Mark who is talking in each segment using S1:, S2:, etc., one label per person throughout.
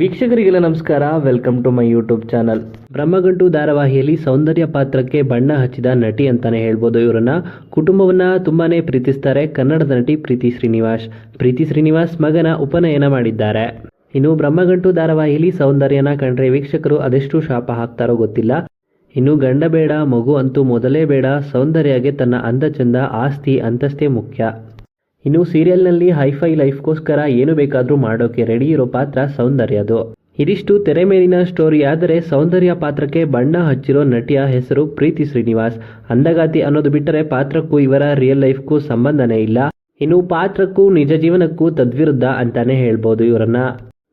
S1: ವೀಕ್ಷಕರಿಗೆಲ್ಲ ನಮಸ್ಕಾರ. Welcome to my YouTube channel Brahmagantu ಧಾರಾವಾಹಿಯಲ್ಲಿ ಸೌಂದರ್ಯ ಪಾತ್ರಕ್ಕೆ ಬಣ್ಣ ಹಚ್ಚಿದ ನಟಿ ಅಂತಾನೆ ಹೇಳ್ಬೋದು ಇವರನ್ನ. ಕುಟುಂಬವನ್ನ ತುಂಬಾನೇ ಪ್ರೀತಿಸ್ತಾರೆ. ಕನ್ನಡದ ನಟಿ ಪ್ರೀತಿ ಶ್ರೀನಿವಾಸ್. ಪ್ರೀತಿ ಶ್ರೀನಿವಾಸ್ ಮಗನ ಉಪನಯನ ಮಾಡಿದ್ದಾರೆ. ಇನ್ನು ಬ್ರಹ್ಮಗಂಟು ಧಾರಾವಾಹಿಯಲ್ಲಿ ಸೌಂದರ್ಯನ ಕಂಡ್ರೆ ವೀಕ್ಷಕರು ಅದೆಷ್ಟು ಶಾಪ ಹಾಕ್ತಾರೋ ಗೊತ್ತಿಲ್ಲ. ಇನ್ನು ಗಂಡ ಬೇಡ, ಮಗು ಅಂತೂ ಮೊದಲೇ ಬೇಡ. ಸೌಂದರ್ಯಗೆ ತನ್ನ ಅಂದ ಚಂದ ಆಸ್ತಿ ಅಂತಸ್ತೇ ಮುಖ್ಯ. ಇನ್ನು ಸೀರಿಯಲ್ನಲ್ಲಿ ಹೈಫೈ ಲೈಫ್ಗೋಸ್ಕರ ಏನು ಬೇಕಾದರೂ ಮಾಡೋಕೆ ರೆಡಿ ಇರೋ ಪಾತ್ರ ಸೌಂದರ್ಯದು ಇದಿಷ್ಟು ತೆರೆ ಮೇಲಿನ ಸ್ಟೋರಿ, ಆದರೆ ಸೌಂದರ್ಯ ಪಾತ್ರಕ್ಕೆ ಬಣ್ಣ ಹಚ್ಚಿರೋ ನಟಿಯ ಹೆಸರು ಪ್ರೀತಿ ಶ್ರೀನಿವಾಸ್. ಅಂದಗಾತಿ ಅನ್ನೋದು ಬಿಟ್ಟರೆ ಪಾತ್ರಕ್ಕೂ ಇವರ ರಿಯಲ್ ಲೈಫ್ಗೂ ಸಂಬಂಧನೇ ಇಲ್ಲ. ಇನ್ನು ಪಾತ್ರಕ್ಕೂ ನಿಜ ಜೀವನಕ್ಕೂ ತದ್ವಿರುದ್ಧ ಅಂತಾನೆ ಹೇಳ್ಬೋದು ಇವರನ್ನ.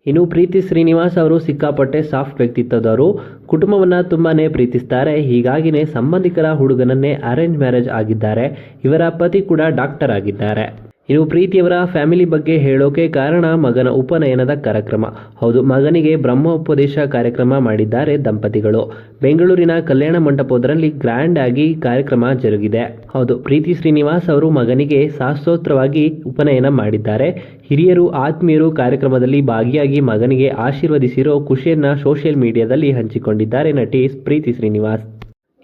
S1: ಇನ್ನು ಪ್ರೀತಿ ಶ್ರೀನಿವಾಸ್ ಅವರು ಸಿಕ್ಕಾಪಟ್ಟೆ ಸಾಫ್ಟ್ ವ್ಯಕ್ತಿತ್ವದವರು. ಕುಟುಂಬವನ್ನ ತುಂಬಾನೇ ಪ್ರೀತಿಸ್ತಾರೆ. ಹೀಗಾಗಿನೇ ಸಂಬಂಧಿಕರ ಹುಡುಗನನ್ನೇ ಅರೇಂಜ್ ಮ್ಯಾರೇಜ್ ಆಗಿದ್ದಾರೆ. ಇವರ ಪತಿ ಕೂಡ ಡಾಕ್ಟರ್ ಆಗಿದ್ದಾರೆ. ಇನ್ನು ಪ್ರೀತಿಯವರ ಫ್ಯಾಮಿಲಿ ಬಗ್ಗೆ ಹೇಳೋಕೆ ಕಾರಣ ಮಗನ ಉಪನಯನದ ಕಾರ್ಯಕ್ರಮ. ಹೌದು, ಮಗನಿಗೆ ಬ್ರಹ್ಮೋಪದೇಶ ಕಾರ್ಯಕ್ರಮ ಮಾಡಿದ್ದಾರೆ ದಂಪತಿಗಳು. ಬೆಂಗಳೂರಿನ ಕಲ್ಯಾಣ ಮಂಟಪದರಲ್ಲಿ ಗ್ರ್ಯಾಂಡ್ ಆಗಿ ಕಾರ್ಯಕ್ರಮ ಜರುಗಿದೆ. ಹೌದು, ಪ್ರೀತಿ ಶ್ರೀನಿವಾಸ್ ಅವರು ಮಗನಿಗೆ ಶಾಸ್ತ್ರೋತ್ರವಾಗಿ ಉಪನಯನ ಮಾಡಿದ್ದಾರೆ. ಹಿರಿಯರು, ಆತ್ಮೀಯರು ಕಾರ್ಯಕ್ರಮದಲ್ಲಿ ಭಾಗಿಯಾಗಿ ಮಗನಿಗೆ ಆಶೀರ್ವದಿಸಿರೋ ಖುಷಿಯನ್ನ ಸೋಷಿಯಲ್ ಮೀಡಿಯಾದಲ್ಲಿ ಹಂಚಿಕೊಂಡಿದ್ದಾರೆ ನಟಿ ಪ್ರೀತಿ ಶ್ರೀನಿವಾಸ್.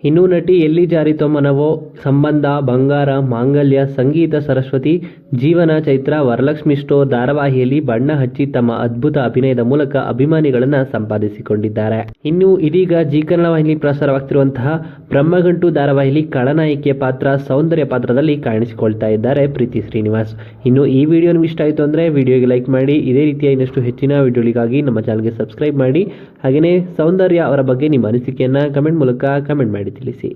S1: ಇನ್ನು ನಟಿ ಎಲ್ಲಿ ಜಾರಿತೋ ಮನವೋ ಸಂಬಂಧ, ಬಂಗಾರ, ಮಾಂಗಲ್ಯ, ಸಂಗೀತ, ಸರಸ್ವತಿ, ಜೀವನ ಚೈತ್ರ, ವರಲಕ್ಷ್ಮಿ ಸ್ಟೋರ್, ಧಾರಾವಾಹಿಯಲ್ಲಿ ಬಣ್ಣ ಹಚ್ಚಿ ತಮ್ಮ ಅದ್ಭುತ ಅಭಿನಯದ ಮೂಲಕ ಅಭಿಮಾನಿಗಳನ್ನು ಸಂಪಾದಿಸಿಕೊಂಡಿದ್ದಾರೆ. ಇನ್ನು ಇದೀಗ ಜಿ ಕನ್ನಡ ವಾಹಿನಿ ಪ್ರಸಾರವಾಗ್ತಿರುವಂತಹ ಬ್ರಹ್ಮಗಂಟು ಧಾರಾವಾಹಿಯಲ್ಲಿ ಖಳನಾಯಕಿಯ ಪಾತ್ರ ಸೌಂದರ್ಯ ಪಾತ್ರದಲ್ಲಿ ಕಾಣಿಸಿಕೊಳ್ತಾ ಇದ್ದಾರೆ ಪ್ರೀತಿ ಶ್ರೀನಿವಾಸ್. ಇನ್ನು ಈ ವಿಡಿಯೋ ನಿಮ್ಗೆ ಇಷ್ಟ ಆಯಿತು ಅಂದರೆ ವಿಡಿಯೋಗೆ ಲೈಕ್ ಮಾಡಿ, ಇದೇ ರೀತಿಯ ಇನ್ನಷ್ಟು ಹೆಚ್ಚಿನ ವಿಡಿಯೋಗಳಿಗಾಗಿ ನಮ್ಮ ಚಾನಲ್ಗೆ ಸಬ್ಸ್ಕ್ರೈಬ್ ಮಾಡಿ ಹಾಗೆಯೇ ಸೌಂದರ್ಯ ಅವರ ಬಗ್ಗೆ ನಿಮ್ಮ ಅನಿಸಿಕೆಯನ್ನು ಕಮೆಂಟ್ ಮೂಲಕ ಕಮೆಂಟ್ ಮಾಡಿ. ತಿಳಿಸಿ